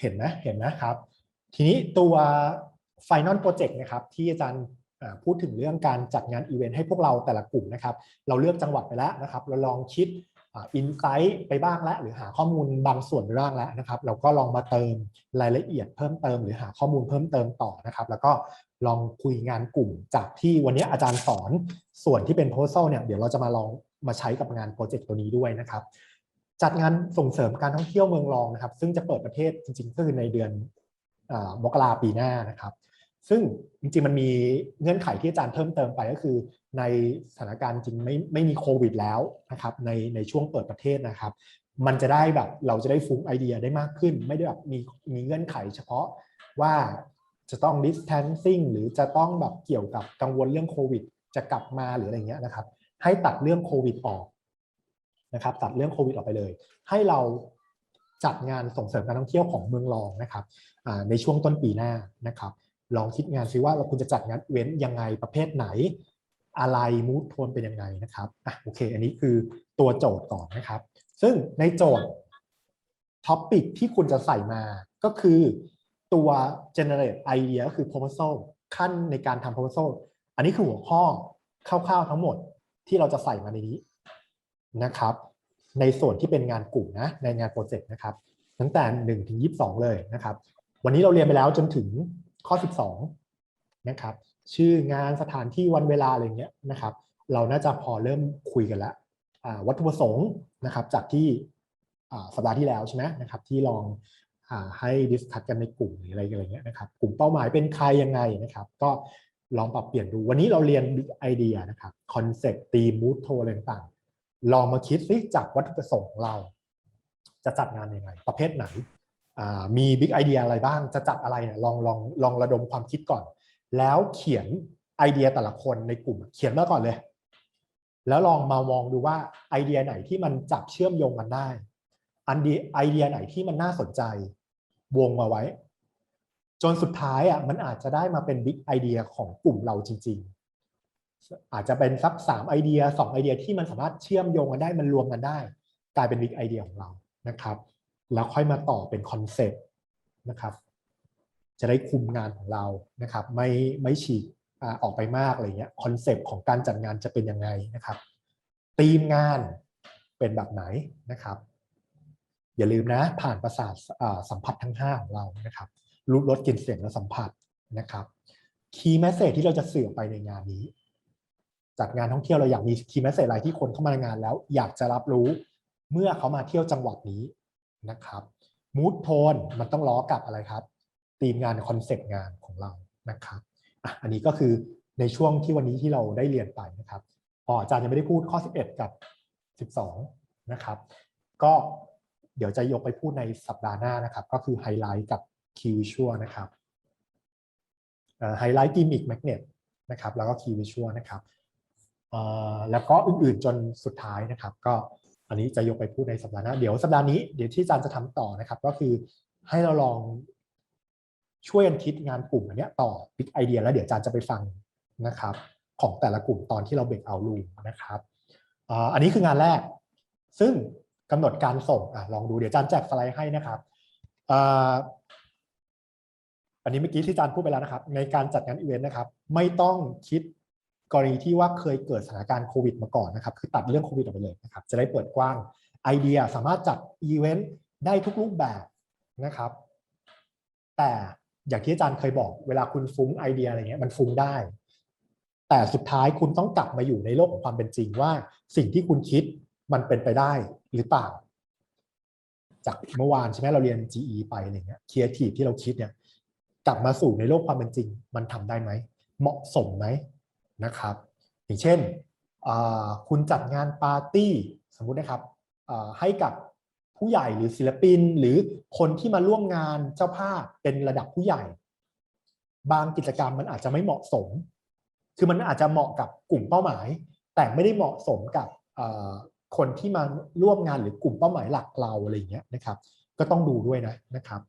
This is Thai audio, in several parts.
เห็นไหมเห็นนะครับ ทีนี้ตัว Final Project นะครับ ที่อาจารย์พูดถึงเรื่องการจัดงานอีเวนต์ให้พวกเราแต่ละกลุ่มนะครับ เราเลือกจังหวัดไปแล้วนะครับ เราลองคิดอินไซต์ไปบ้างแล้ว หรือหาข้อมูลบางส่วนไปบ้างแล้วนะครับ เราก็ลองมาเติมรายละเอียดเพิ่มเติม หรือหาข้อมูลเพิ่มเติมต่อนะครับ แล้วก็ลองคุยงานกลุ่มจากที่วันนี้อาจารย์สอนส่วนที่เป็นโพส a l เนี่ยเดี๋ยวเราจะมาลองมาใช้กับงานโปรเจกต์ตัวนี้ด้วยนะครับ จัดงานส่งเสริมการท่องเที่ยวเมืองรองนะครับ ซึ่งจะเปิดประเทศจริงๆก็คือในเดือนอมกราปีหน้านะครับ ซึ่งจริงๆมันมีเงื่อนไขที่อาจารย์เพิ่มเติมไปก็คือ ในสถานการณ์จริงไม่ไม่มีโควิดแล้วนะครับในในช่วงเปิดประเทศนะครับ มันจะได้แบบเราจะได้ฟุ้งไอเดียได้มากขึ้น ไม่ได้แบบมีมีเงื่อนไขเฉพาะว่าจะต้อง distancing หรือจะต้องแบบเกี่ยวกับกังวลเรื่องโควิด จะกลับมาหรืออะไรเงี้ยนะครับ ให้ตัดเรื่องโควิดออก นะครับตัดเรื่องโควิดออกไปเลย ให้เราจัดงานส่งเสริมการท่องเที่ยวของเมืองรองนะครับในช่วงต้นปีหน้านะครับลองคิดงานซิว่าเราคุณจะจัดงานเว้นยังไงประเภทไหน อะไรมูดโทนเป็นยังไงนะครับอะโอเค อันนี้คือตัวโจทย์ก่อนนะครับ ซึ่งในโจทย์ท็อปิกที่คุณจะใส่มาก็คือตัว generate idea ก็คือ proposal ขั้นในการทำ proposal อันนี้คือหัวข้อคร่าวๆทั้งหมดที่เราจะใส่มาในนี้ นะครับ ในส่วนที่เป็นงานกลุ่มนะในงานโปรเจกต์นะครับตั้งแต่1ถึง22 เลยนะครับ วันนี้เราเรียนไปแล้วจนถึงข้อ 12 นะครับ ชื่องานสถานที่วันเวลาอะไรเงี้ยนะครับ เราน่าจะพอเริ่มคุยกันแล้ววัตถุประสงค์นะครับจากที่สัปดาห์ที่แล้วใช่ไหมนะครับที่ลองอให้ดิสคัทกันในกลุ่มหรืออะไรอะไรเงี้ยนะครับกลุ่มเป้าหมายเป็นใครยังไงนะครับ ก็ลองปรับเปลี่ยนดูวันนี้เราเรียนไอเดียนะครับคอนเซ็ปต์ตีมูดโทอะไรต่าง ลองมาคิดซิจากวัตถุประสงค์ของเรา จะจัดงานยังไง ประเภทไหนมีบิ๊กไอเดียอะไรบ้างจะจัดอะไรเนี่ยลองลองลองระดมความคิดก่อน แล้วเขียนไอเดียแต่ละคนในกลุ่มเขียนมาก่อนเลย แล้วลองมามองดูว่าไอเดียไหนที่มันจับเชื่อมโยงกันได้ อันดีไอเดียไหนที่มันน่าสนใจ วงมาไว้ จนสุดท้ายอะมันอาจจะได้มาเป็นบิ๊กไอเดียของกลุ่มเราจริง ๆ อาจจะเป็นสักสามไอเดียสองไอเดียที่มันสามารถเชื่อมโยงกันได้มันรวมกันได้ กลายเป็นบิ๊กไอเดียของเรานะครับ แล้วค่อยมาต่อเป็นคอนเซปต์นะครับ จะได้คุมงานของเรานะครับ ไม่ไม่ฉีกออกไปมากอะไรเงี้ยคอนเซปต์ของการจัดงานจะเป็นยังไงนะครับธีมงานเป็นแบบไหนนะครับ อย่าลืมนะผ่านประสาทสัมผัสทั้ง 5 ของเรานะครับรูปรสกลิ่นเสียงและสัมผัสนะครับคีย์แมสเซจที่เราจะสื่อไปในงานนี้ จัดงานท่องเที่ยวเราอยากมีคีย์แมสเซจอะไรที่คนเข้ามาในงานแล้ว อยากจะรับรู้เมื่อเขามาเที่ยวจังหวัดนี้นะครับมูดโทนมันต้องล้อกับอะไรครับธีมงานคอนเซปต์งานของเรานะครับอะอันนี้ก็คือในช่วงที่วันนี้ที่เราได้เรียนไปนะครับออาจารย์ยังไม่ได้พูดข้อ 11 กับ 12 นะครับ ก็เดี๋ยวจะยกไปพูดในสัปดาห์หน้านะครับ ก็คือไฮไลท์กับคีย์วิชวลนะครับไฮไลท์กิมมิกแมกเนตนะครับแล้วก็คีย์วิชวลนะครับ แล้วก็อื่นๆจนสุดท้ายนะครับ ก็อันนี้จะยกไปพูดในสัปดาห์หน้าเดี๋ยวสัปดาห์นี้เดี๋ยวที่อาจารย์จะทำต่อนะครับ ก็คือให้เราลองช่วยกันคิดงานกลุ่มอันเนี้ยต่อบิ๊กไอเดีย แล้วเดี๋ยวอาจารย์จะไปฟังนะครับ ของแต่ละกลุ่มตอนที่เราเบรกเอาลูมนะครับอันนี้คืองานแรก ซึ่งกำหนดการส่งอะลองดูเดี๋ยวอาจารย์แจกสไลด์ให้นะครับอันนี้เมื่อกี้ที่อาจารย์พูดไปแล้วนะครับ ในการจัดงานอีเวนต์นะครับ ไม่ต้องคิด กรณีที่ว่าเคยเกิดสถานการณ์โควิดมาก่อนนะครับ คือตัดเรื่องโควิดออกไปเลยนะครับ จะได้เปิดกว้างไอเดียสามารถจัดอีเวนต์ได้ทุกรูปแบบนะครับ แต่อย่างที่อาจารย์เคยบอกเวลาคุณฟุ้งไอเดียอะไรเงี้ยมันฟุ้งได้ แต่สุดท้ายคุณต้องกลับมาอยู่ในโลกของความเป็นจริงว่า สิ่งที่คุณคิดมันเป็นไปได้หรือเปล่า จากเมื่อวานใช่ไหมเราเรียน GE ไปอะไรเงี้ยครีเอทีฟที่เราคิดเนี่ยกลับมาสู่ในโลกความเป็นจริง มันทำได้ไหม เหมาะสมไหม นะครับ อย่างเช่นคุณจัดงานปาร์ตี้สมมุตินะครับให้กับผู้ใหญ่หรือศิลปิน หรือคนที่มาร่วมงานเจ้าภาพเป็นระดับผู้ใหญ่ บางกิจกรรมมันอาจจะไม่เหมาะสม คือมันอาจจะเหมาะกับกลุ่มเป้าหมาย แต่ไม่ได้เหมาะสมกับคนที่มาร่วมงานหรือกลุ่มเป้าหมายหลักเราอะไรอย่างเงี้ยนะครับ ก็ต้องดูด้วยนะนะครับ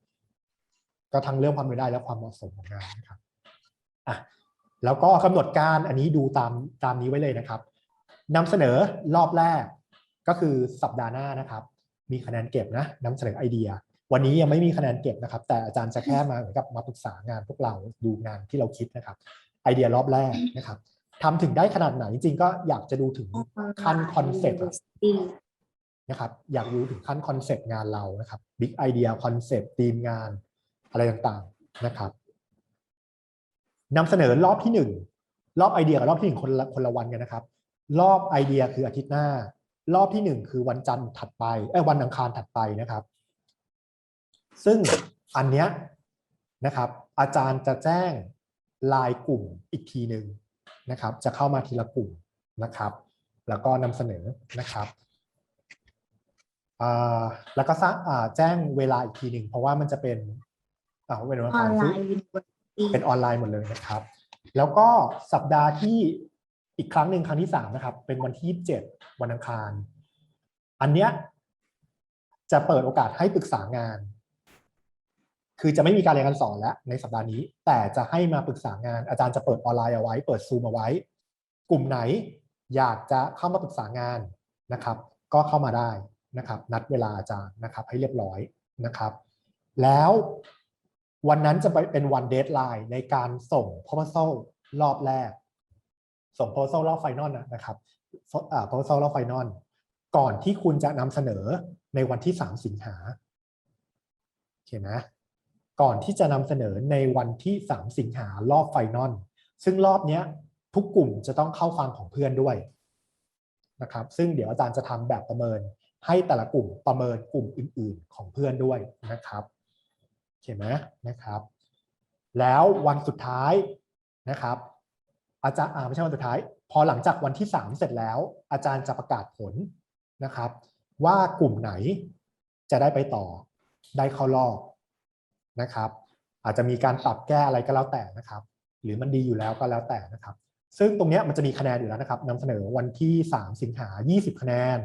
ก็ทั้งเรื่องความเป็นไปได้และความเหมาะสมของงานนะครับอะ แล้วก็กำหนดการอันนี้ดูตามตามนี้ไว้เลยนะครับนำเสนอรอบแรกก็คือสัปดาห์หน้านะครับ มีคะแนนเก็บนะนำเสนอไอเดีย วันนี้ยังไม่มีคะแนนเก็บนะครับ แต่อาจารย์จะแค่มาเหมือนกับมาปรึกษางานพวกเราดูงานที่เราคิดนะครับ ไอเดียรอบแรกนะครับทำถึงได้ขนาดไหนจริงๆก็อยากจะดูถึงขั้นคอนเซ็ปต์นะครับอยากรู้ถึงขั้นคอนเซปต์งานเรานะครับบิ๊กไอเดียคอนเซปต์ทีมงานอะไรต่างๆนะครับ นำเสนอรอบที่หนึ่งรอบไอเดียกับรอบที่หนึ่งคนละคนละวันกันนะครับ รอบไอเดียคืออาทิตย์หน้า รอบที่หนึ่งคือวันจันทร์ถัดไปเอ้วันอังคารถัดไปนะครับ ซึ่งอันเนี้ยนะครับ อาจารย์จะแจ้งลายกลุ่มอีกทีหนึ่งนะครับ จะเข้ามาทีละกลุ่มนะครับ แล้วก็นำเสนอนะครับแล้วก็แจ้งเวลาอีกทีหนึ่งเพราะว่ามันจะเป็นอ่าเป็นวันออังนคารไลน์ เป็นออนไลน์หมดเลยนะครับ แล้วก็สัปดาห์ที่อีกครั้งหนึ่งครั้งที่สามนะครับ เป็นวันที่ 27 วันอังคาร อันเนี้ยจะเปิดโอกาสให้ปรึกษางาน คือจะไม่มีการเรียนการสอนแล้วในสัปดาห์นี้ แต่จะให้มาปรึกษางาน อาจารย์จะเปิดออนไลน์เอาไว้ เปิดซูมเอาไว้ กลุ่มไหนอยากจะเข้ามาปรึกษางานนะครับ ก็เข้ามาได้นะครับ นัดเวลาอาจารย์นะครับ ให้เรียบร้อยนะครับ แล้ว วันนั้นจะไปเป็นวันเดทไลน์ในการส่ง proposal รอบแรก ส่ง proposal รอบไฟนอลนะครับอ่า proposal รอบไฟนอลก่อนที่คุณจะนำเสนอในวันที่ 3 สิงหาโอเคไหมก่อนที่จะนำเสนอในวันที่ 3 สิงหารอบไฟนอลซึ่งรอบนี้ทุกกลุ่มจะต้องเข้าฟังของเพื่อนด้วยนะครับ ซึ่งเดี๋ยวอาจารย์จะทำแบบประเมินให้แต่ละกลุ่มประเมินกลุ่มอื่น ๆ ของเพื่อนด้วยนะครับ โอเคไหมนะครับ แล้ววันสุดท้ายนะครับ อาจารย์อ่าไม่ใช่วันสุดท้าย พอหลังจากวันที่ 3 เสร็จแล้ว อาจารย์จะประกาศผลนะครับ ว่ากลุ่มไหนจะได้ไปต่อได้เข้ารอบนะครับ อาจจะมีการปรับแก้อะไรก็แล้วแต่นะครับ หรือมันดีอยู่แล้วก็แล้วแต่นะครับ ซึ่งตรงนี้มันจะมีคะแนนอยู่แล้วนะครับนำเสนอวันที่ 3 สิงหา 20 คะแนน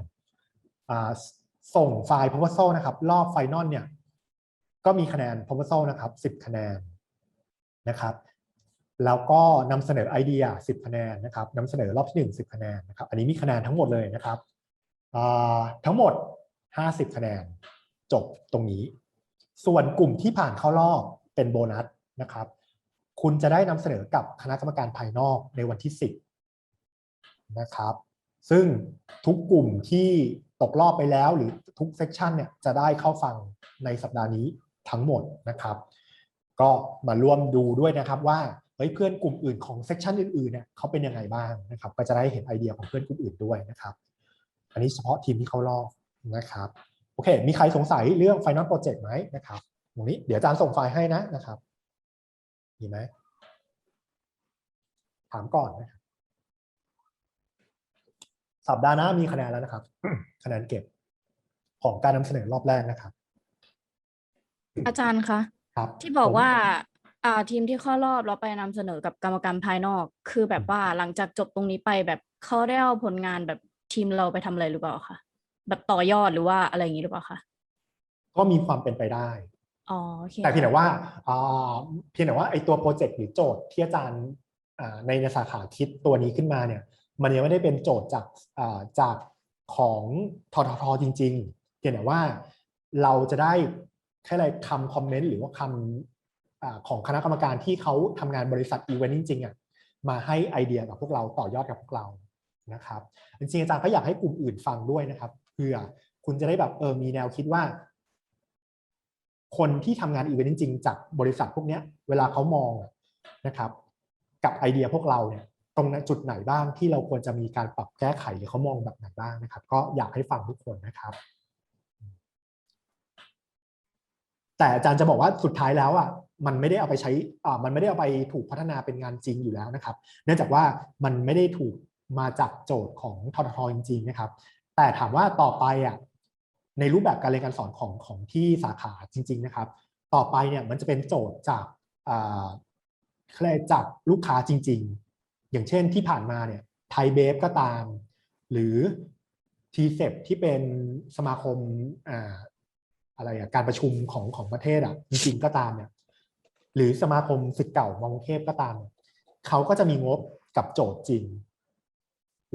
ส่งไฟล์ proposal นะครับ รอบไฟนอลเนี่ย ก็มีคะแนน proposal นะครับ 10 คะแนนนะครับ แล้วก็นำเสนอไอเดีย 10 คะแนนนะครับนำเสนอรอบที่1 10 คะแนนนะครับ อันนี้มีคะแนนทั้งหมดเลยนะครับอ่าทั้งหมด 50 คะแนน จบตรงนี้ ส่วนกลุ่มที่ผ่านเข้ารอบเป็นโบนัสนะครับ คุณจะได้นำเสนอกับคณะกรรมการภายนอกในวันที่ 10 นะครับ ซึ่งทุกกลุ่มที่ตกรอบไปแล้วหรือทุกเซกชันเนี่ยจะได้เข้าฟังในสัปดาห์นี้ ทั้งหมดนะครับ ก็มาร่วมดูด้วยนะครับว่าเฮ้ยเพื่อนกลุ่มอื่นของเซกชันอื่นๆเนี่ยเขาเป็นยังไงบ้างนะครับ ก็จะได้เห็นไอเดียของเพื่อนกลุ่มอื่นด้วยนะครับ อันนี้เฉพาะทีมที่เขารอบนะครับโอเค มีใครสงสัยเรื่อง Final Project ไหมนะครับ ตรงนี้เดี๋ยวอาจารย์ส่งไฟล์ให้นะนะครับมีไหมถามก่อนนะครับสัปดาห์หน้ามีคะแนนแล้วนะครับ คะแนนเก็บของการนำเสนอรอบแรกนะครับ อาจารย์คะครับที่บอกผมว่า อ่าทีมที่เข้ารอบเราไปนำเสนอกับกรรมการภายนอก คือแบบว่าหลังจากจบตรงนี้ไปแบบเขาได้เอาผลงานแบบทีมเราไปทำอะไรหรือเปล่าคะแบบต่อยอดหรือว่าอะไรอย่างนี้หรือเปล่าคะก็มีความเป็นไปได้ อ๋อโอเคแต่เพียงแต่ว่าอ่าเพียงแต่ว่าไอ้ตัวโปรเจกต์หรือโจทย์ที่อาจารย์อ่าในในสาขาคิดตัวนี้ขึ้นมาเนี่ย มันยังไม่ได้เป็นโจทย์จากอ่าจากของทททจริง ๆ เพียงแต่ว่าเราจะได้ แค่อะไรคำคอมเมนต์หรือว่าคำอของคณะกรรมการที่เขาทำงานบริษัทอีเวนต์จริงๆอะมาให้ไอเดียกับพวกเราต่อยอดกับพวกเรานะครับจริงๆอาจารย์ก็อยากให้กลุ่มอื่นฟังด้วยนะครับเพื่อคุณจะได้แบบเออมีแนวคิดว่า คนที่ทำงานอีเวนต์จริงๆจากบริษัทพวกเนี้ยเวลาเขามองนะครับ กับไอเดียพวกเราเนี่ยตรงนั้นจุดไหนบ้างที่เราควรจะมีการปรับแก้ไขหรือเขามองแบบไหนบ้างนะครับ ก็อยากให้ฟังทุกคนนะครับ แต่อาจารย์จะบอกว่าสุดท้ายแล้วอะมันไม่ได้เอาไปใช้อ่ามันไม่ได้เอาไปถูกพัฒนาเป็นงานจริงอยู่แล้วนะครับ เนื่องจากว่ามันไม่ได้ถูกมาจากโจทย์ของทททจริงๆนะครับ แต่ถามว่าต่อไปอะในรูปแบบการเรียนการสอนของของที่สาขาจริง ๆนะครับ ต่อไปเนี่ยมันจะเป็นโจทย์จากอ่าเขาเรียกจากลูกค้าจริง ๆ อย่างเช่นที่ผ่านมาเนี่ยไทยเบฟก็ตาม หรือ t c e p ที่เป็นสมาคม อะไรอะการประชุมของของประเทศอะจริงๆก็ตามเนี่ยหรือสมาคมสิทธิ์เก่ามองเทพก็ตาม เขาก็จะมีงบกับโจทย์จริง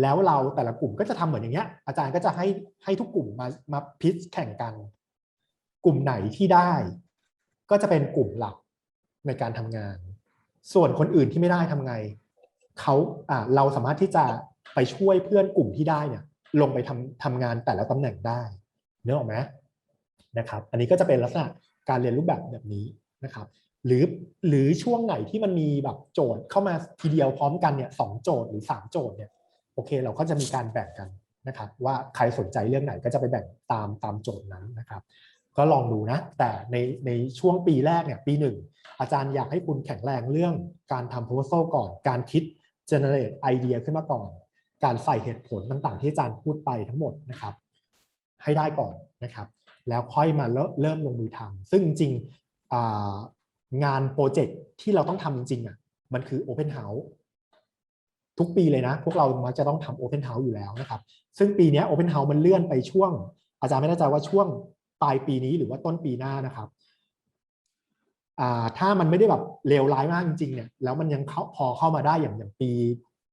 แล้วเราแต่ละกลุ่มก็จะทำเหมือนอย่างเงี้ย อาจารย์ก็จะให้ให้ทุกกลุ่มมามาพิชแข่งกัน กลุ่มไหนที่ได้ ก็จะเป็นกลุ่มหลักในการทำงาน ส่วนคนอื่นที่ไม่ได้ทำไงเขาอ่าเราสามารถที่จะไปช่วยเพื่อนกลุ่มที่ได้เนี่ย ลงไปทำทำงานแต่ละตำแหน่งได้เนื้อออกไหม นะครับ อันนี้ก็จะเป็นลักษณะการเรียนรูปแบบแบบนี้นะครับ หรือหรือช่วงไหนที่มันมีแบบโจทย์เข้ามาทีเดียวพร้อมกันเนี่ยสองโจทย์หรือสามโจทย์เนี่ยโอเคเราก็จะมีการแบ่งกันนะครับ ว่าใครสนใจเรื่องไหนก็จะไปแบ่งตามตามโจทย์นั้นนะครับ ก็ลองดูนะ แต่ในในช่วงปีแรกเนี่ยปีหนึ่งอาจารย์อยากให้คุณแข็งแรงเรื่องการทำ proposal ก่อนการคิด generate ไอเดียขึ้นมาก่อน การใส่เหตุผลต่างๆ ที่อาจารย์พูดไปทั้งหมดนะครับ ให้ได้ก่อนนะครับ แล้วค่อยมาเริ่มเริ่มลงมือทำซึ่งจริงงานโปรเจกต์ที่เราต้องทำจริงๆอะมันคือ Open House ทุกปีเลยนะ พวกเรามักจะต้องทำ Open House อยู่แล้วนะครับ ซึ่งปีนี้ Open House มันเลื่อนไปช่วง อาจารย์ไม่แน่ใจว่าช่วงปลายปีนี้หรือว่าต้นปีหน้านะครับถ้ามันไม่ได้แบบเลวร้ายมากจริงๆเนี่ยแล้วมันยังพอเข้ามาได้อย่างอย่างปี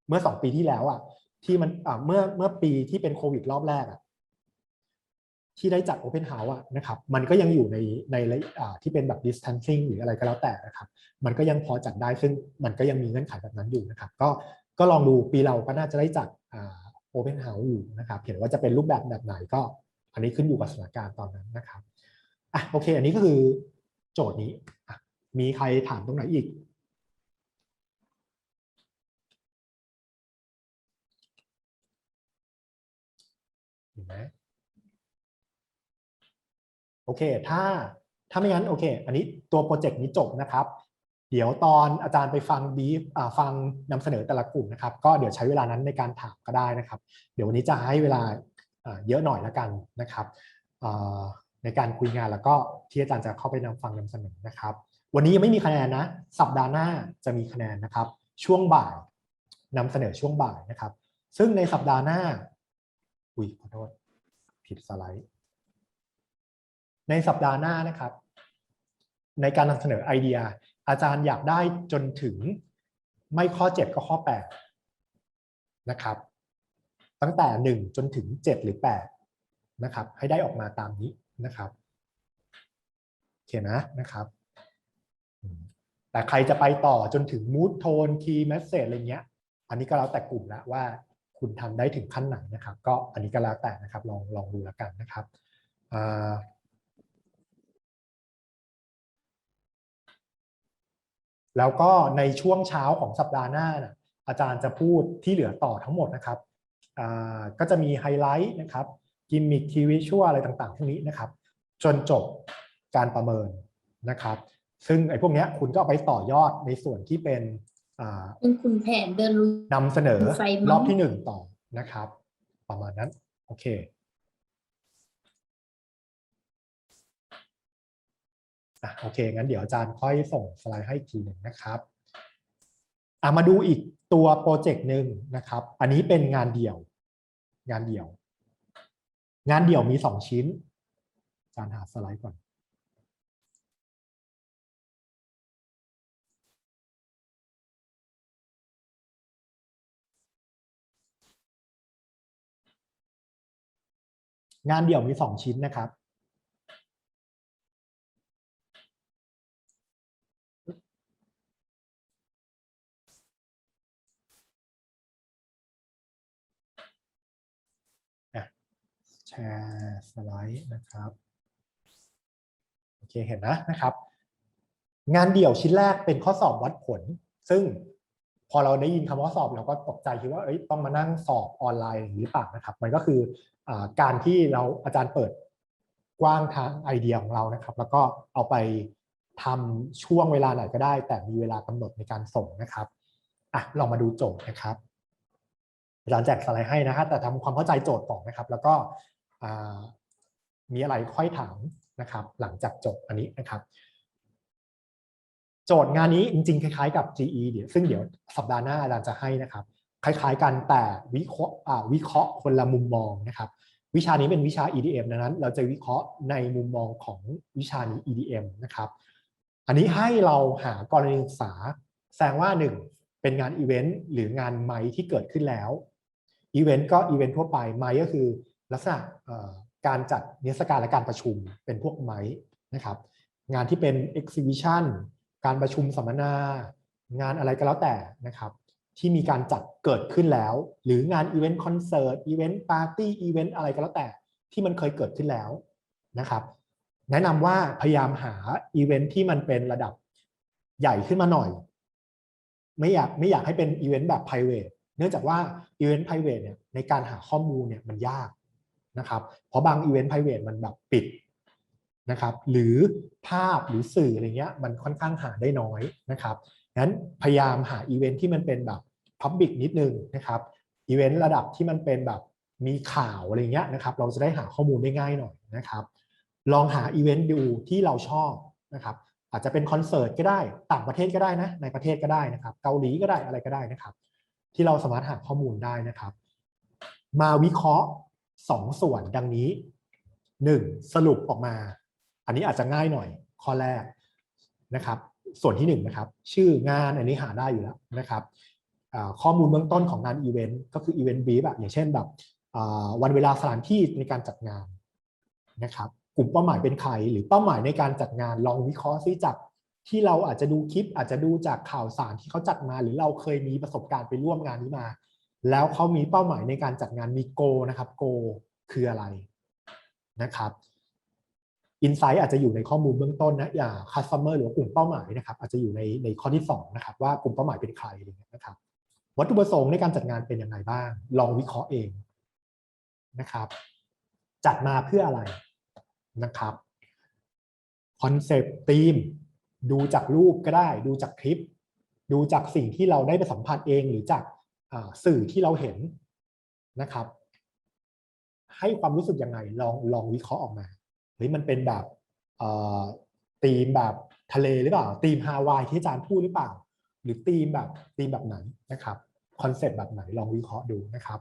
เมื่อสองปีที่แล้วอะที่มันเมื่อเมื่อปีที่เป็นโควิดรอบแรกอะ ที่ได้จัด Open House อะนะครับมันก็ยังอยู่ในในที่เป็นแบบ distancing หรืออะไรก็แล้วแต่นะครับมันก็ยังพอจัดได้ซึ่งมันก็ยังมีเงื่อนไขแบบนั้นอยู่นะครับก็ก็ลองดูปีเราก็น่าจะได้จัดอ่า Open House อยู่นะครับเห็นว่าจะเป็นรูปแบบแบบไหนก็ อันนี้ขึ้นอยู่กับสถานการณ์ตอนนั้นนะครับอะโอเค อันนี้ก็คือโจทย์นี้มีใครถามตรงไหนอีกเห็นไหม โอเค ถ้าถ้าไม่งั้นโอเค อันนี้ตัวโปรเจกต์นี้จบนะครับ เดี๋ยวตอนอาจารย์ไปฟังบีฟฟังนำเสนอแต่ละกลุ่มนะครับ ก็เดี๋ยวใช้เวลานั้นในการถามก็ได้นะครับ เดี๋ยววันนี้จะให้เวลาเยอะหน่อยละกันนะครับในการคุยงานแล้วก็ที่อาจารย์จะเข้าไปนำฟังนำเสนอนะครับ วันนี้ยังไม่มีคะแนนนะ สัปดาห์หน้าจะมีคะแนนนะครับ ช่วงบ่ายนำเสนอช่วงบ่ายนะครับ ซึ่งในสัปดาห์หน้าอุ้ยขอโทษผิดสไลด์ ในสัปดาห์หน้านะครับ ในการนำเสนอไอเดีย อาจารย์อยากได้จนถึงไม่ข้อ 7 ก็ข้อ 8 นะครับ ตั้งแต่ 1 จนถึง 7 หรือ 8 นะครับ ให้ได้ออกมาตามนี้นะครับโอเคนะนะครับ แต่ใครจะไปต่อจนถึง mood tone key message อะไรเงี้ย อันนี้ก็แล้วแต่กลุ่มล้วว่าคุณทำได้ถึงขั้นไหนนะครับ ก็อันนี้ก็แล้วแต่นะครับ ลองลองดูแล้วกันนะครับอ่า แล้วก็ในช่วงเช้าของสัปดาห์หน้านะอาจารย์จะพูดที่เหลือต่อทั้งหมดนะครับอ่าก็จะมีไฮไลท์นะครับกิมมิคทีวิชวอะไรต่างๆพวกนี้นะครับ จนจบการประเมินนะครับ ซึ่งไอ้พวกเนี้ยคุณก็เอาไปต่อยอดในส่วนที่เป็นอ่าเป็นคุณแผนเดินลุยนำเสนอไฟมั้งรอบที่หนึ่งต่อนะครับ ประมาณนั้น โอเค อะโอเคงั้นเดี๋ยวอาจารย์ค่อยส่งสไลด์ให้อีกทีหนึ่งนะครับอะมาดูอีกตัวโปรเจกต์หนึ่งนะครับ อันนี้เป็นงานเดี่ยว งานเดี่ยว งานเดี่ยวมีสองชิ้น อาจารย์หาสไลด์ก่อนงานเดี่ยวมีสองชิ้นนะครับ ร์สไลด์นะครับ โอเคเห็นนะนะครับ งานเดี่ยวชิ้นแรกเป็นข้อสอบวัดผล ซึ่งพอเราได้ยินคำว่าสอบเราก็ตกใจคิดว่าเอ้ยต้องมานั่งสอบออนไลน์หรือเปล่านะครับ มันก็คืออการที่เราอาจารย์เปิดกว้างทางไอเดียของเรานะครับ แล้วก็เอาไปทำช่วงเวลาไหนก็ได้ แต่มีเวลากำหนดในการส่งนะครับอะลองมาดูโจทย์นะครับอาจารย์แจกสไลด์ให้นะฮะแต่ทำความเข้าใจโจทย์ก่อนนะครับ แล้วก็ มีอะไรค่อยถามนะครับ หลังจากจบอันนี้นะครับ โจทย์งานนี้จริงๆ คล้ายๆ กับ GE เดี๋ยวซึ่งเดี๋ยวสัปดาห์หน้าอาจารย์จะให้นะครับ คล้ายๆ กันแต่วิเคราะห์วิเคราะห์คนละมุมมองนะครับ วิชานี้เป็นวิชา EDM ดังนั้น เราจะวิเคราะห์ในมุมมองของวิชานี้ EDM นะครับ อันนี้ให้เราหากรณีศึกษาแสดงว่าหนึ่งเป็นงานอีเวนต์หรืองานไม้ที่เกิดขึ้นแล้วอีเวนต์ก็อีเวนต์ทั่วไปไมค์ก็คือ ลักษณะการจัดนิทรรศการและการประชุมเป็นพวกไมค์นะครับ งานที่เป็น exhibition การประชุมสัมมนา งานอะไรก็แล้วแต่นะครับ ที่มีการจัดเกิดขึ้นแล้ว หรืองานอีเวนต์คอนเสิร์ตอีเวนต์ปาร์ตี้อีเวนต์อะไรก็แล้วแต่ที่มันเคยเกิดขึ้นแล้วนะครับ แนะนำว่าพยายามหาอีเวนต์ที่มันเป็นระดับใหญ่ขึ้นมาหน่อย ไม่อยากไม่อยากให้เป็นอีเวนต์แบบ private เนื่องจากว่าอีเวนต์ private เนี่ยในการหาข้อมูลเนี่ยมันยาก นะครับ เพราะบางอีเวนต์ private มันแบบปิดนะครับ หรือภาพหรือสื่ออะไรเงี้ยมันค่อนข้างหาได้น้อยนะครับงั้นพยายามหาอีเวนต์ที่มันเป็นแบบ Public นิดนึงนะครับอีเวนต์ระดับที่มันเป็นแบบมีข่าวอะไรเงี้ยนะครับ เราจะได้หาข้อมูลได้ง่ายหน่อยนะครับ ลองหาอีเวนต์ดูที่เราชอบนะครับ อาจจะเป็นคอนเสิร์ตก็ได้ต่างประเทศก็ได้นะ ในประเทศก็ได้นะครับ เกาหลีก็ได้อะไรก็ได้นะครับ ที่เราสามารถหาข้อมูลได้นะครับ มาวิเคราะห์ สองส่วนดังนี้หนึ่งสรุปออกมา อันนี้อาจจะง่ายหน่อยข้อแรกนะครับ ส่วนที่หนึ่งนะครับ ชื่องานอันนี้หาได้อยู่แล้วนะครับข้อมูลเบื้องต้นของงานอีเวนต์ก็คืออีเวนต์บีฟอะอย่างเช่นแบบวันเวลาสถานที่ในการจัดงานนะครับกลุ่มเป้าหมายเป็นใครหรือเป้าหมายในการจัดงานลองวิเคราะห์ซิจากที่เราอาจจะดูคลิปอาจจะดูจากข่าวสารที่เขาจัดมา หรือเราเคยมีประสบการณ์ไปร่วมงานนี้มา แล้วเขามีเป้าหมายในการจัดงานมีโกนะครับโกคืออะไรนะครับอินไซต์อาจจะอยู่ในข้อมูลเบื้องต้นนะอย่าง customer หรือกลุ่มเป้าหมายนะครับ อาจจะอยู่ในในข้อที่สองนะครับว่ากลุ่มเป้าหมายเป็นใครอะไรเงี้ยนะครับ วัตถุประสงค์ในการจัดงานเป็นยังไงบ้าง ลองวิเคราะห์เองนะครับ จัดมาเพื่ออะไรนะครับคอนเซปต์ธีมดูจากรูปก็ได้ ดูจากคลิป ดูจากสิ่งที่เราได้ไปสัมผัสเองหรือจาก สื่อที่เราเห็นนะครับ ให้ความรู้สึกยังไงลองลองวิเคราะห์ออกมาเฮ้ยมันเป็นแบบเอ่อธีมแบบทะเลหรือเปล่าธีมฮาวายที่อาจารย์พูดหรือเปล่า หรือธีมแบบธีมแบบไหนนะครับคอนเซปต์แบบไหนลองวิเคราะห์ดูนะครับ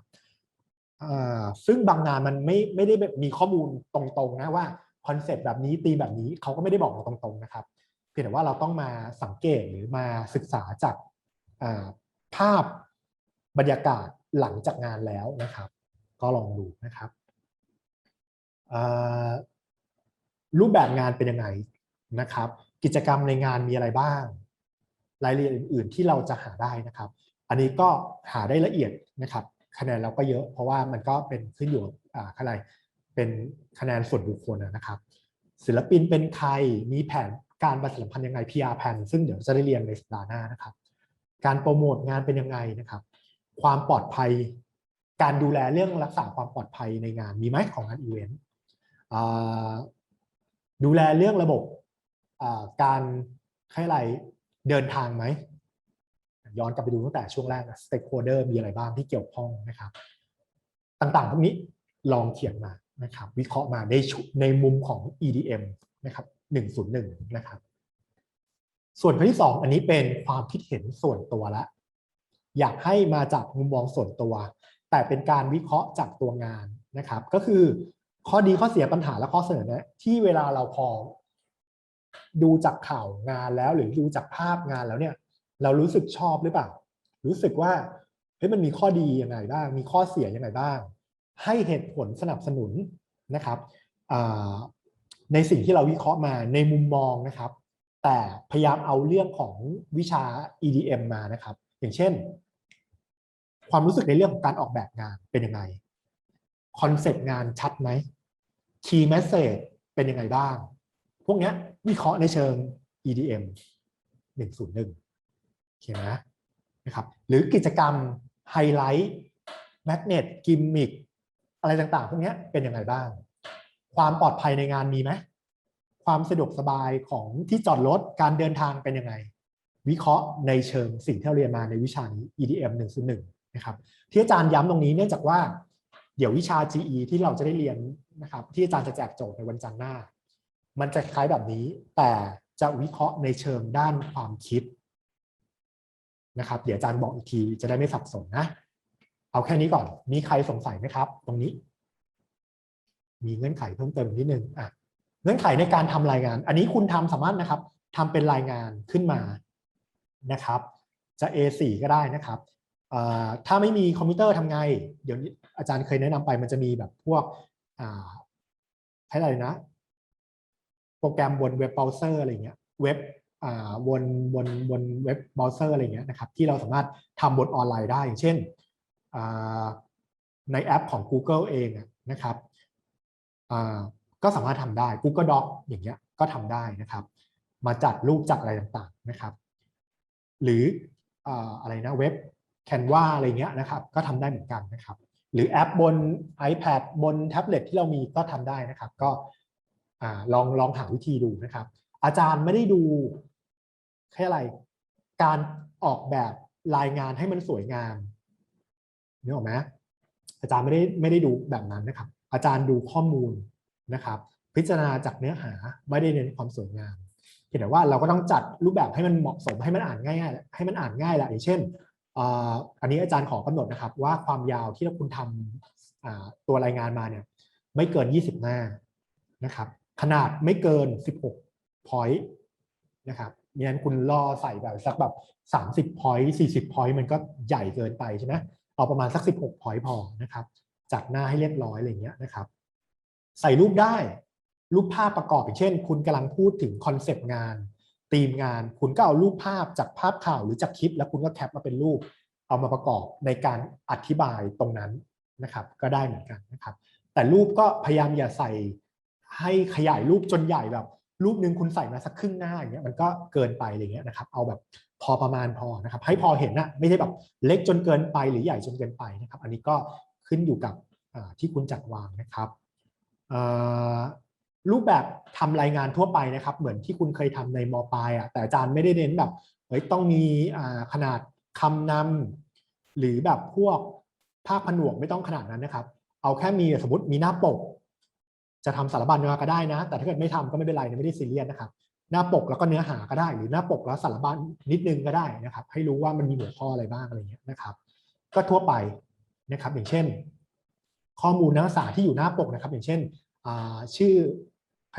ซึ่งบางงานมันไม่ไม่ได้แบบมีข้อมูลตรงๆนะว่าคอนเซปต์แบบนี้ธีมแบบนี้เขาก็ไม่ได้บอกเราตรงๆนะครับ เพียงแต่ว่าเราต้องมาสังเกตหรือมาศึกษาจากภาพ บรรยากาศหลังจากงานแล้วนะครับ ก็ลองดูนะครับรูปแบบงานเป็นยังไงนะครับ กิจกรรมในงานมีอะไรบ้าง รายละเอียดอื่น ๆ ที่เราจะหาได้นะครับ อันนี้ก็หาได้ละเอียดนะครับ คะแนนเราก็เยอะ เพราะว่ามันก็เป็นขึ้นอยู่กับอ่าอะไรเป็นคะแนนส่วนบุคคลนะครับ ศิลปินเป็นใครมีแผนการประชาสัมพันธ์ยังไง PR แผนซึ่งเดี๋ยวจะได้เรียนในสัปดาห์หน้านะครับ การโปรโมทงานเป็นยังไงนะครับ ความปลอดภัย การดูแลเรื่องรักษาความปลอดภัยในงานมีไหมของงานอีเวนต์ดูแลเรื่องระบบการให้อะไรเดินทางไหม ย้อนกลับไปดูตั้งแต่ช่วงแรกนะ stakeholder มีอะไรบ้างที่เกี่ยวข้องนะครับ ต่างๆพวกนี้ลองเขียนมานะครับ วิเคราะห์มาในในมุมของ EDM นะครับ 101 นะครับ ส่วนข้อที่ 2 อันนี้เป็นความคิดเห็นส่วนตัวละ อยากให้มาจากมุมมองส่วนตัว แต่เป็นการวิเคราะห์จากตัวงานนะครับ ก็คือข้อดีข้อเสียปัญหาและข้อเสนอแนะที่เวลาเราพอดูจากข่าวงานแล้วหรือดูจากภาพงานแล้วเนี่ย เรารู้สึกชอบหรือเปล่า รู้สึกว่าเฮ้ยมันมีข้อดียังไงบ้าง มีข้อเสียยังไงบ้าง ให้เหตุผลสนับสนุนนะครับในสิ่งที่เราวิเคราะห์มาในมุมมองนะครับ แต่พยายามเอาเรื่องของวิชา EDM มานะครับ อย่างเช่น ความรู้สึกในเรื่องของการออกแบบงานเป็นยังไงคอนเซปต์งานชัดไหมคีย์แมสเซจเป็นยังไงบ้าง พวกนี้วิเคราะห์ในเชิง EDM 101โอเคไหมนะครับหรือกิจกรรมไฮไลท์แมกเนตกิมมิกอะไรต่างๆ พวกนี้เป็นยังไงบ้าง ความปลอดภัยในงานมีไหมความสะดวกสบายของที่จอดรถการเดินทางเป็นยังไง วิเคราะห์ในเชิงสิ่งที่เราเรียนมาในวิชานี้ EDM 101 นะครับที่อาจารย์ย้ำตรงนี้เนื่องจากว่าเดี๋ยววิชา GE ที่เราจะได้เรียนนะครับที่อาจารย์จะแจกโจทย์ในวันจันทร์หน้า มันจะคล้ายแบบนี้ แต่จะวิเคราะห์ในเชิงด้านความคิดนะครับเดี๋ยวอาจารย์บอกอีกทีจะได้ไม่สับสนนะ เอาแค่นี้ก่อน มีใครสงสัยไหมครับ ตรงนี้ มีเงื่อนไขเพิ่มเติมนิดนึงอะเงื่อนไขในการทำรายงาน อันนี้คุณทำสามารถนะครับทำเป็นรายงานขึ้นมานะครับ จะ A4 ก็ได้นะครับ ถ้าไม่มีคอมพิวเตอร์ทำไง เดี๋ยวอาจารย์เคยแนะนำไปมันจะมีแบบพวกอ่าใช้อะไรนะ โปรแกรมบนเว็บเบราว์เซอร์อะไรเงี้ยเว็บบนบนบนเว็บเบราว์เซอร์อะไรเงี้ยนะครับที่เราสามารถทำบนออนไลน์ได้อย่างเช่นในแอปของ Google เองนะครับก็สามารถทำได้ Google Doc อย่างเงี้ยก็ทำได้นะครับ มาจัดรูปจัดอะไรต่างๆนะครับ หรืออะไรนะเว็บ Canva อะไรเงี้ยนะครับ ก็ทำได้เหมือนกันนะครับ หรือแอปบน iPad บนแท็บเล็ตที่เรามีก็ทำได้นะครับ ก็ลองลองหาวิธีดูนะครับ อาจารย์ไม่ได้ดูแค่อะไร การออกแบบรายงานให้มันสวยงามนึกออกไหมอาจารย์ไม่ได้ไม่ได้ดูแบบนั้นนะครับ อาจารย์ดูข้อมูลนะครับ พิจารณาจากเนื้อหาไม่ได้เน้นความสวยงามเพียงแต่ว่าเราก็ต้องจัดรูปแบบให้มันเหมาะสมให้มันอ่านง่ายให้มันอ่านง่ายแหละอย่างเช่น อันนี้อาจารย์ขอกำหนดนะครับ ว่าความยาวที่เราคุณทำตัวรายงานมาเนี่ยไม่เกิน 20 หน้านะครับ ขนาดไม่เกิน 16 point นะครับม่งั้นคุณล่อใส่แบบสักแบบ 30 point 40 point มันก็ใหญ่เกินไปใช่ไหมเอาประมาณสัก 16 point พอนะครับ จัดหน้าให้เรียบร้อยอะไรเงี้ยนะครับ ใส่รูปได้ รูปภาพประกอบอย่างเช่น คุณกำลังพูดถึงคอนเซปต์งาน ธีมงาน คุณก็เอารูปภาพจากภาพข่าวหรือจากคลิป แล้วคุณก็แคปมาเป็นรูป เอามาประกอบในการอธิบายตรงนั้นนะครับ ก็ได้เหมือนกันนะครับ แต่รูปก็พยายามอย่าใส่ให้ขยายรูปจนใหญ่แบบ รูปหนึ่งคุณใส่มาสักครึ่งหน้าอย่างเงี้ยมันก็เกินไปอะไรเงี้ยนะครับ เอาแบบพอประมาณพอนะครับ ให้พอเห็นนะไม่ใช่แบบเล็กจนเกินไปหรือใหญ่จนเกินไปนะครับ อันนี้ก็ขึ้นอยู่กับที่คุณจัดวางนะครับ รูปแบบทำรายงานทั่วไปนะครับ เหมือนที่คุณเคยทำในมปลายอะแต่อาจารย์ไม่ได้เน้นแบบเฮ้ยต้องมีขนาดคำนำหรือแบบพวกภาพผนวกไม่ต้องขนาดนั้นนะครับ เอาแค่มีสมมติมีหน้าปก จะทำสารบัญมาก็ได้นะ แต่ถ้าเกิดไม่ทำก็ไม่เป็นไรนะไม่ได้ซีเรียสนะครับ หน้าปกแล้วก็เนื้อหาก็ได้ หรือหน้าปกแล้วสารบัญนิดนึงก็ได้นะครับ ให้รู้ว่ามันมีหัวข้ออะไรบ้างอะไรเงี้ยนะครับ ก็ทั่วไปนะครับ อย่างเช่น ข้อมูลนักศึกษาที่อยู่หน้าปกนะครับ อย่างเช่นชื่อ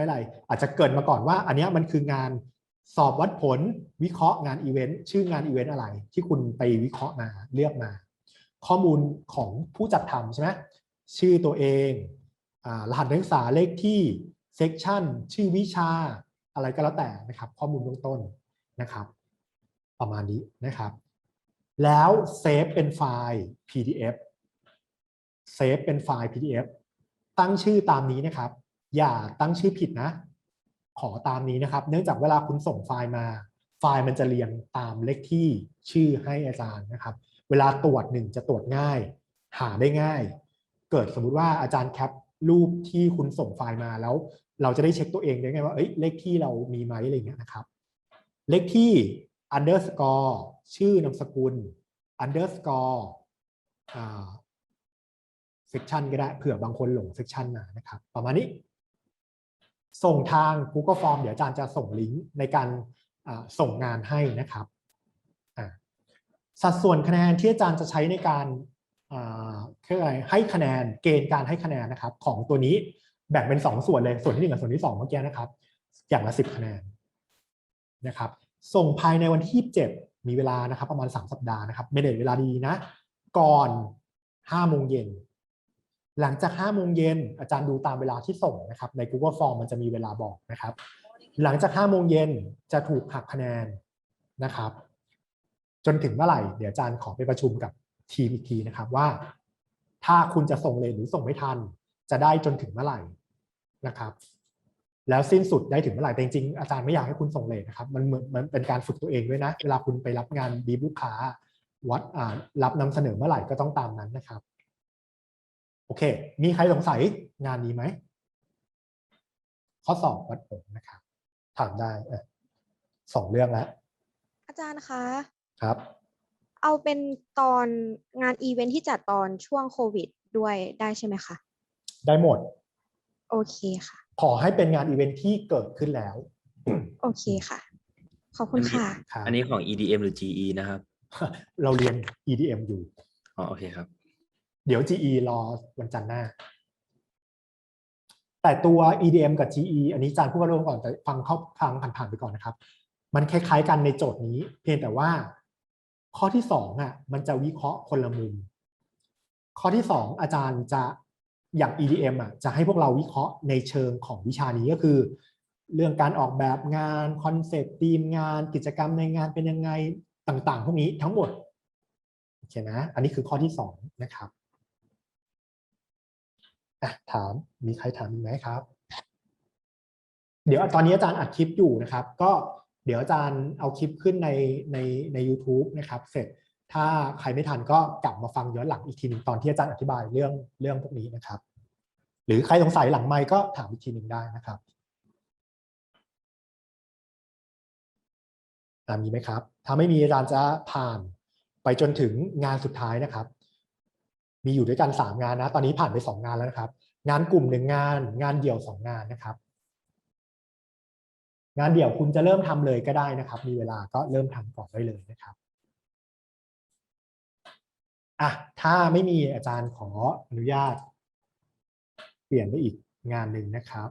อะไรอาจจะเกิดมาก่อนว่า อันนี้มันคืองานสอบวัดผลวิเคราะห์งานอีเวนต์ชื่องานอีเวนต์อะไร ที่คุณไปวิเคราะห์มาเลือกมา ข้อมูลของผู้จัดทำใช่ไหมชื่อตัวเองอรหัสนักศึกษาเลขที่เซกชันชื่อวิชาอะไรก็แล้วแต่นะครับ ข้อมูลเบื้องต้นนะครับ ประมาณนี้นะครับ แล้วเซฟเป็นไฟล์ PDF เซฟเป็นไฟล์ PDF ตั้งชื่อตามนี้นะครับ อย่าตั้งชื่อผิดนะ ขอตามนี้นะครับ เนื่องจากเวลาคุณส่งไฟล์มา ไฟล์มันจะเรียงตามเลขที่ชื่อให้อาจารย์นะครับ เวลาตรวจหนึ่งจะตรวจง่าย หาได้ง่าย เกิดสมมุติว่าอาจารย์แคปรูปที่คุณส่งไฟล์มาแล้ว เราจะได้เช็คตัวเองได้ไงว่าเอ้ยเลขที่เรามีไหมอะไรเงี้ยนะครับ เลขที่ underscore ชื่อนามสกุล underscore อ่า section ก็ได้เผื่อบางคนหลง section มานะครับ ประมาณนี้ ส่งทาง Google Form เดี๋ยวอาจารย์จะส่งลิงก์ในการส่งงานให้นะครับสัดส่วนคะแนนที่อาจารย์จะใช้ในการให้คะแนนเกณฑ์การให้คะแนนนะครับ ของตัวนี้แบ่งเป็น 2 ส่วนเลยส่วนที่1กับส่วนที่2เมื่อกี้นะครับ อย่างละ 10 คะแนนนะครับ ส่งภายในวันที่27มีเวลานะครับ ประมาณ 3 สัปดาห์นะครับไม่เด็ดเวลาดีนะ ก่อน5โมงเย็น หลังจาก5โมงเย็นอาจารย์ดูตามเวลาที่ส่งนะครับใน Google Form มันจะมีเวลาบอกนะครับ หลังจาก5โมงเย็นจะถูกหักคะแนนนะครับ จนถึงเมื่อไหร่ เดี๋ยวอาจารย์ขอไปประชุมกับทีมอีกทีนะครับว่า ถ้าคุณจะส่งเลยหรือส่งไม่ทัน จะได้จนถึงเมื่อไหร่นะครับ แล้วสิ้นสุดได้ถึงเมื่อไหร่แต่จริงๆอาจารย์ไม่อยากให้คุณส่งเลทนะครับมันเหมือนมันเป็นการฝึกตัวเองด้วยนะเวลาคุณไปรับงานบีบลูกค้าวัดอ่ารับนำเสนอเมื่อไหร่ก็ต้องตามนั้นนะครับ โอเค มีใครสงสัยงานนี้ไหม ข้อสอบวัดผลนะครับ ถามได้เออสองเรื่องแล้ว อาจารย์คะ ครับ เอาเป็นตอนงานอีเวนท์ที่จัดตอนช่วงโควิดด้วยได้ใช่ไหมคะ ได้หมด โอเคค่ะ ขอให้เป็นงานอีเวนท์ที่เกิดขึ้นแล้ว โอเคค่ะ ขอบคุณค่ะ ครับอันนี้ของ EDM หรือ GE นะครับ เราเรียน EDM อยู่ อ๋อ โอเคครับ เดี๋ยว GE รอวันจันทร์หน้า แต่ตัว EDM กับ GE อันนี้อาจารย์พูดกันร่วมก่อนแต่ฟังเข้าฟังผ่านๆไปก่อนนะครับ มันคล้ายๆกันในโจทย์นี้ เพียงแต่ว่าข้อที่สองอะมันจะวิเคราะห์คนละมุม ข้อที่สองอาจารย์จะอย่าง EDM อะจะให้พวกเราวิเคราะห์ในเชิงของวิชานี้ก็คือ เรื่องการออกแบบงานคอนเซปต์ทีมงาน กิจกรรมในงานเป็นยังไงต่างๆ พวกนี้ทั้งหมดโอเคนะ อันนี้คือข้อที่สองนะครับ อะถามมีใครถามอีกไหมครับ เดี๋ยวตอนนี้อาจารย์อัดคลิปอยู่นะครับ ก็เดี๋ยวอาจารย์เอาคลิปขึ้นในในใน u t u b e นะครับ เสร็จถ้าใครไม่ทันก็กลับมาฟังย้อนหลังอีกทีหนึงตอนที่อาจารย์อธิบายเรื่องเรื่องพวกนี้นะครับ หรือใครสงสัยหลังไมค์ก็ถามอีกทีหนึ่งได้นะครับมีไหมครับ ถ้าไม่มีอาจารย์จะผ่านไปจนถึงงานสุดท้ายนะครับ มีอยู่ด้วยกันสามงานนะ ตอนนี้ผ่านไปสองงานแล้วนะครับ งานกลุ่มหนึ่งงาน งานเดี่ยวสองงานนะครับ งานเดี่ยวคุณจะเริ่มทำเลยก็ได้นะครับ มีเวลาก็เริ่มทำก่อนได้เลยนะครับอะถ้าไม่มีอาจารย์ขออนุญาต เปลี่ยนไปอีกงานหนึ่งนะครับ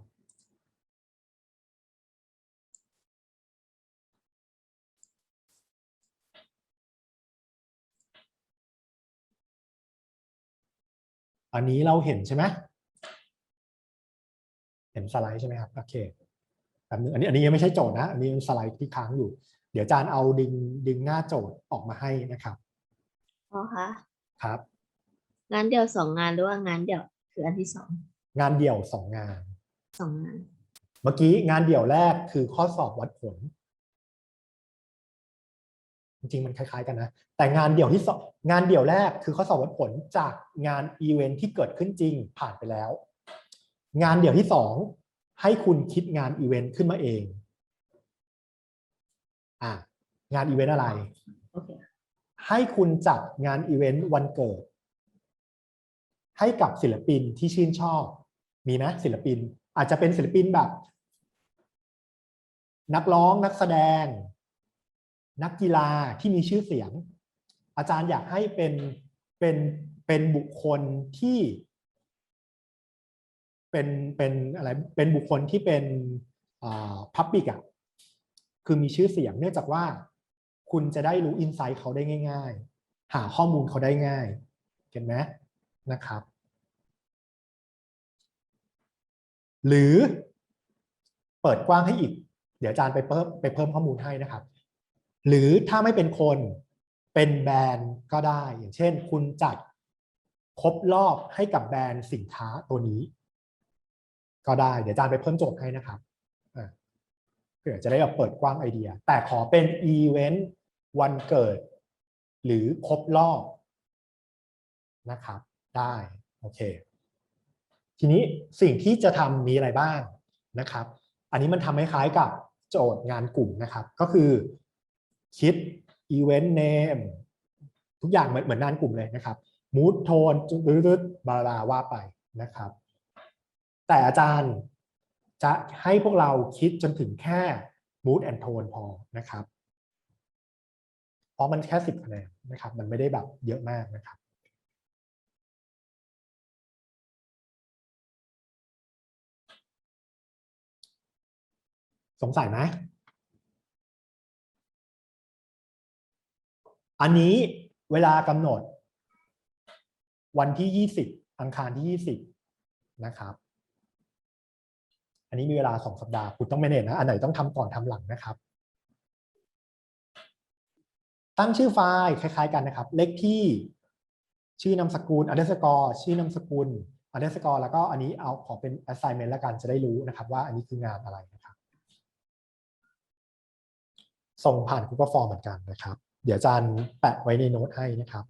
อันนี้เราเห็นใช่ไหมเห็นสไลด์ใช่ไหมครับโอเคแบบนึงอันนี้อันนี้ยังไม่ใช่โจทย์นะ อันนี้เป็นสไลด์ที่ค้างอยู่ เดี๋ยวอาจารย์เอาดึงดึงหน้าโจทย์ออกมาให้นะครับอ๋อคะครับงานเดียวสองงานหรือว่างานเดียวคืออันที่สองงานเดี่ยวสองงานสองงาน เมื่อกี้งานเดี่ยวแรกคือข้อสอบวัดผล จริงๆมันคล้ายๆกันนะ แต่งานเดี่ยวที่สองงานเดี่ยวแรกคือข้อสอบวัดผลจากงานอีเวนท์ที่เกิดขึ้นจริงผ่านไปแล้ว งานเดี่ยวที่สองให้คุณคิดงานอีเวนท์ขึ้นมาเองอะงานอีเวนต์อะไรโอเคให้คุณจัดงานอีเวนต์วันเกิด ให้กับศิลปินที่ชื่นชอบ มีไหมศิลปิน อาจจะเป็นศิลปินแบบ นักร้องนักแสดง นักกีฬาที่มีชื่อเสียง อาจารย์อยากให้เป็นเป็นเป็นบุคคลที่ เป็นเป็นอะไรเป็นบุคคลที่เป็นพับบิกอะคือมีชื่อเสียงเนื่องจากว่าคุณจะได้รู้อินไซต์เขาได้ง่าย ๆ หาข้อมูลเขาได้ง่าย เห็นไหมนะครับ หรือเปิดกว้างให้อีก เดี๋ยวอาจารย์ไปเพิ่มไปเพิ่มข้อมูลให้นะครับ หรือถ้าไม่เป็นคนเป็นแบรนด์ก็ได้ อย่างเช่น คุณจัดครบรอบให้กับแบรนด์สินค้าตัวนี้ ก็ได้ เดี๋ยวอาจารย์ไปเพิ่มโจทย์ให้นะครับเผื่อจะได้แบบเปิดกว้างไอเดีย แต่ขอเป็นอีเวนต์วันเกิด หรือครบรอบนะครับ ได้โอเค ทีนี้สิ่งที่จะทำมีอะไรบ้างนะครับ อันนี้มันทำคล้ายๆกับโจทย์งานกลุ่มนะครับ ก็คือ คิด event name ทุกอย่างเหมือนเหมือนงานกลุ่มเลยนะครับ mood tone รืดๆบาลาว่าไปนะครับ แต่อาจารย์จะให้พวกเราคิดจนถึงแค่ mood and tone พอนะครับ เพราะมันแค่สิบคะแนนนะครับ มันไม่ได้แบบเยอะมากนะครับสงสัยไหม อันนี้เวลากำหนด วันที่ 20 อังคารที่ 20 นะครับ อันนี้มีเวลา2สัปดาห์คุณต้องไม่เน็นะอันไหนต้องทำก่อนทำหลังนะครับ ตั้งชื่อไฟล์คล้าย ๆ กันนะครับ เลขที่ชื่อนามสกุล underscore ชื่อนามสกุล underscore แล้วก็อันนี้เอาขอเป็น assignment แล้วกันจะได้รู้นะครับ ว่าอันนี้คืองานอะไรนะครับ ส่งผ่าน Google Form เหมือนกันนะครับ เดี๋ยวอาจารย์แปะไว้ในโน้ตให้นะครับ